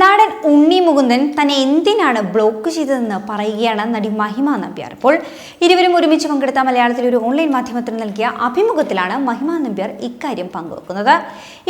നടൻ ഉണ്ണി മുകുന്ദൻ തന്നെ എന്തിനാണ് ബ്ലോക്ക് ചെയ്തതെന്ന് പറയുകയാണ് നടി മഹിമ നമ്പ്യാർ. ഇപ്പോൾ ഇരുവരും ഒരുമിച്ച് പങ്കെടുത്ത മലയാളത്തിലെ ഒരു ഓൺലൈൻ മാധ്യമത്തിന് നൽകിയ അഭിമുഖത്തിലാണ് മഹിമ നമ്പ്യാർ ഇക്കാര്യം പങ്കുവെക്കുന്നത്.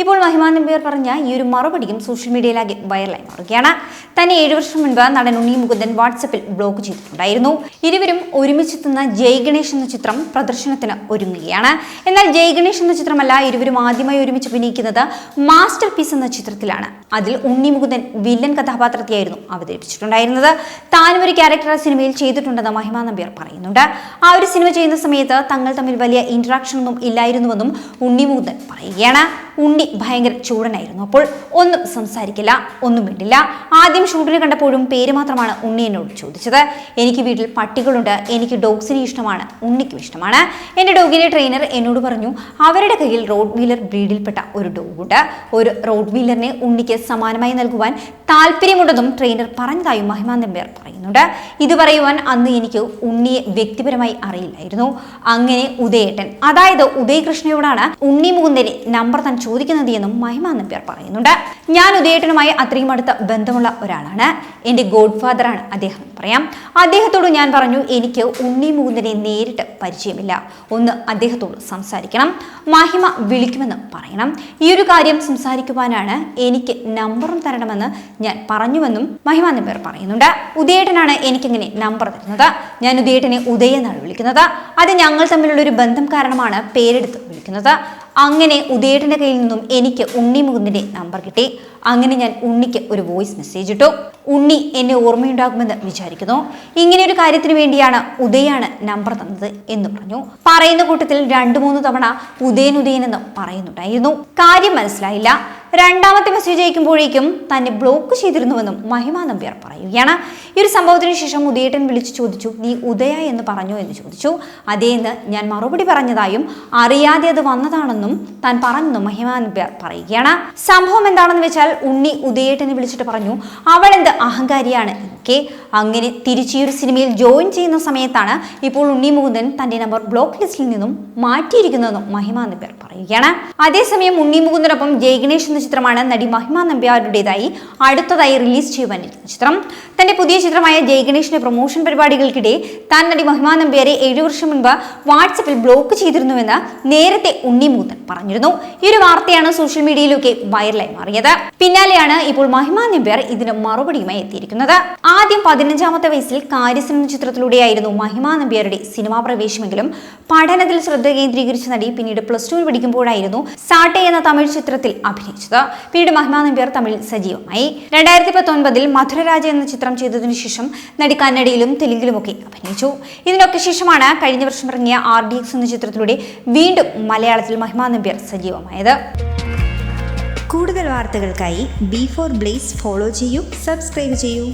ഇപ്പോൾ മഹിമ നമ്പ്യാർ പറഞ്ഞ ഈ ഒരു മറുപടിയും സോഷ്യൽ മീഡിയയിലാകെ വൈറലായി മാറുകയാണ്. തന്നെ ഏഴു വർഷം മുൻപ് നടൻ ഉണ്ണി മുകുന്ദൻ വാട്സപ്പിൽ ബ്ലോക്ക് ചെയ്തിട്ടുണ്ടായിരുന്നു. ഇരുവരും ഒരുമിച്ചെത്തുന്ന ജയ് ഗണേഷ് എന്ന ചിത്രം പ്രദർശനത്തിന് ഒരുങ്ങുകയാണ്. എന്നാൽ ജയ് ഗണേഷ് എന്ന ചിത്രമല്ല ഇരുവരും ആദ്യമായി ഒരുമിച്ച് അഭിനയിക്കുന്നത് മാസ്റ്റർ പീസ് എന്ന ചിത്രത്തിലാണ്. അതിൽ ഉണ്ണി മുകുന്ദൻ വില്ലൻ കഥാപാത്രത്തെയായിരുന്നു അവതരിപ്പിച്ചിട്ടുണ്ടായിരുന്നത്. താനും ഒരു ക്യാരക്ടർ സിനിമയിൽ ചെയ്തിട്ടുണ്ടെന്ന് മഹിമ നമ്പ്യർ പറയുന്നുണ്ട്. ആ ഒരു സിനിമ ചെയ്യുന്ന സമയത്ത് തങ്ങൾ തമ്മിൽ വലിയ ഇൻട്രാക്ഷൻ ഒന്നും ഇല്ലായിരുന്നുവെന്നും ഉണ്ണിമൂതൻ പറയുകയാണ്. ഉണ്ണി ഭയങ്കര ചൂടനായിരുന്നു. അപ്പോൾ ഒന്നും സംസാരിക്കില്ല ഒന്നും മിണ്ടില്ല. ആദ്യം ഷൂട്ടിനെ കണ്ടപ്പോഴും പേര് മാത്രമാണ് ഉണ്ണി എന്നോട് ചോദിച്ചത്. എനിക്ക് വീട്ടിൽ പട്ടികളുണ്ട് എനിക്ക് ഡോഗ്സിനെ ഇഷ്ടമാണ് ഉണ്ണിക്കും ഇഷ്ടമാണ്. എന്റെ ഡോഗിന്റെ ട്രെയിനർ എന്നോട് പറഞ്ഞു അവരുടെ കയ്യിൽ റോഡ് വീലർ ബ്രീഡിൽപ്പെട്ട ഒരു ഡോഗുണ്ട്. ഒരു റോഡ് വീലറിനെ ഉണ്ണിക്ക് സമാനമായി നൽകുവാൻ താല്പര്യമുണ്ടെന്നും ട്രെയിനർ പറഞ്ഞതായും മഹിമാ നമ്പ്യാർ പറയുന്നുണ്ട്. ഇത് പറയുവാൻ അന്ന് എനിക്ക് ഉണ്ണിയെ വ്യക്തിപരമായി അറിയില്ലായിരുന്നു. അങ്ങനെ ഉദയേട്ടൻ അതായത് ഉദയകൃഷ്ണയോടാണ് ഉണ്ണി മുകുന്ദനെ നമ്പർ താൻ ചോദിക്കുന്നത് എന്നും മഹിമാ നമ്പ്യാർ പറയുന്നുണ്ട്. ഞാൻ ഉദയേട്ടനുമായി അത്രയും അടുത്ത ബന്ധമുള്ള ഒരാളാണ്. എന്റെ ഗോഡ് ഫാദറാണ് അദ്ദേഹം പറയാം. അദ്ദേഹത്തോട് ഞാൻ പറഞ്ഞു എനിക്ക് ഉണ്ണി മുകുന്ദനെ നേരിട്ട് പരിചയമില്ല. ഒന്ന് അദ്ദേഹത്തോട് സംസാരിക്കണം. മഹിമ വിളിക്കുമെന്ന് പറയണം. ഈ ഒരു കാര്യം സംസാരിക്കുവാനാണ് എനിക്ക് നമ്പറും തരണമെന്ന് ഞാൻ പറഞ്ഞുവെന്നും മഹിമ നമ്പർ പറയുന്നുണ്ട്. ഉദയേട്ടനാണ് എനിക്കിങ്ങനെ നമ്പർ തരുന്നത്. ഞാൻ ഉദയേട്ടനെ ഉദയ എന്നാണ് വിളിക്കുന്നത്. അത് ഞങ്ങൾ തമ്മിലുള്ള ഒരു ബന്ധം കാരണമാണ് പേരെടുത്ത് വിളിക്കുന്നത്. അങ്ങനെ ഉദയേട്ടന്റെ കയ്യിൽ നിന്നും എനിക്ക് ഉണ്ണി മുകുന്ദിന്റെ നമ്പർ കിട്ടി. അങ്ങനെ ഞാൻ ഉണ്ണിക്ക് ഒരു വോയിസ് മെസ്സേജ് ഇട്ടു. ഉണ്ണി എന്നെ ഓർമ്മയുണ്ടാകുമെന്ന് വിചാരിക്കുന്നു. ഇങ്ങനെ ഒരു കാര്യത്തിന് വേണ്ടിയാണ് ഉദയാണ് നമ്പർ തന്നത് എന്ന് പറഞ്ഞു. പറയുന്ന കൂട്ടത്തിൽ രണ്ടു മൂന്ന് തവണ ഉദയൻ ഉദയൻ എന്ന് പറയുന്നുണ്ടായിരുന്നു. കാര്യം മനസ്സിലായില്ല. രണ്ടാമത്തെ മെസ്സേജ് അയക്കുമ്പോഴേക്കും തന്നെ ബ്ലോക്ക് ചെയ്തിരുന്നുവെന്നും മഹിമ നമ്പ്യാർ പറയുകയാണ്. ഈ ഒരു സംഭവത്തിന് ശേഷം ഉദയേട്ടൻ വിളിച്ചു ചോദിച്ചു നീ ഉദയ എന്ന് പറഞ്ഞു എന്ന് ചോദിച്ചു. അതേന്ന് ഞാൻ മറുപടി പറഞ്ഞതായും അറിയാതെ അത് വന്നതാണെന്നും താൻ പറഞ്ഞെന്നും മഹിമ നമ്പ്യാർ പറയുകയാണ്. സംഭവം എന്താണെന്ന് വെച്ചാൽ ഉണ്ണി ഉദയേട്ടനെ വിളിച്ചിട്ട് പറഞ്ഞു അവൾ എന്ത് അഹങ്കാരിയാണ് ഒക്കെ അങ്ങനെ തിരിച്ച് ഒരു സിനിമയിൽ ജോയിൻ ചെയ്യുന്ന സമയത്താണ് ഇപ്പോൾ ഉണ്ണി മുകുന്ദൻ തന്റെ നമ്പർ ബ്ലോക്ക് ലിസ്റ്റിൽ നിന്നും മാറ്റിയിരിക്കുന്നതെന്നും മഹിമ നമ്പ്യാർ പറയുകയാണ് അതേസമയം ഉണ്ണി മുകുന്ദനൊപ്പം ജയഗണേഷ് എന്ന ചിത്രമാണ് നടി മഹിമ നമ്പ്യാരുടേതായി അടുത്തതായി റിലീസ് ചെയ്യുവാനിരിക്കുന്ന ചിത്രം. തന്റെ പുതിയ ചിത്രമായ ജയഗണേഷിന്റെ പ്രൊമോഷൻ പരിപാടികൾക്കിടെ താൻ നടി മഹിമ നമ്പ്യാരെ ഏഴു വർഷം മുൻപ് വാട്സപ്പിൽ ബ്ലോക്ക് ചെയ്തിരുന്നുവെന്ന് നേരത്തെ ഉണ്ണി മുകുന്ദൻ പറഞ്ഞിരുന്നു. ഈ ഒരു വാർത്തയാണ് സോഷ്യൽ മീഡിയയിലൊക്കെ വൈറലായി മാറിയത്. പിന്നാലെയാണ് ഇപ്പോൾ മഹിമ നമ്പ്യാർ ഇതിന് മറുപടിയുമായി എത്തിയിരിക്കുന്നത്. ആദ്യം പതിനഞ്ചാമത്തെ വയസ്സിൽ കാര്യസിനിമ ചിത്രത്തിലൂടെയായിരുന്നു മഹിമ നമ്പ്യാരുടെ സിനിമാ പ്രവേശമെങ്കിലും പഠനത്തിൽ ശ്രദ്ധ കേന്ദ്രീകരിച്ച നടി പിന്നീട് പ്ലസ് ടുവിൽ പഠിക്കുമ്പോഴായിരുന്നു സാട്ടെ എന്ന തമിഴ് ചിത്രത്തിൽ അഭിനയിച്ചത്. പിന്നീട് മഹിമ നമ്പ്യാർ തമിഴിൽ സജീവമായി. രണ്ടായിരത്തി പത്തൊൻപതിൽ മധുരരാജ എന്ന ചിത്രം ചെയ്തതിനു ശേഷം നടി കന്നഡയിലും തെലുങ്കിലുമൊക്കെ അഭിനയിച്ചു. ഇതിനൊക്കെ ശേഷമാണ് കഴിഞ്ഞ വർഷം ഇറങ്ങിയ ആർ ഡി എക്സ് എന്ന ചിത്രത്തിലൂടെ വീണ്ടും മലയാളത്തിൽ മഹിമ നമ്പ്യാർ സജീവമായത്. കൂടുതൽ വാർത്തകൾക്കായി ബി ഫോർ ബ്ലേസ് ഫോളോ ചെയ്യൂ സബ്സ്ക്രൈബ് ചെയ്യൂ.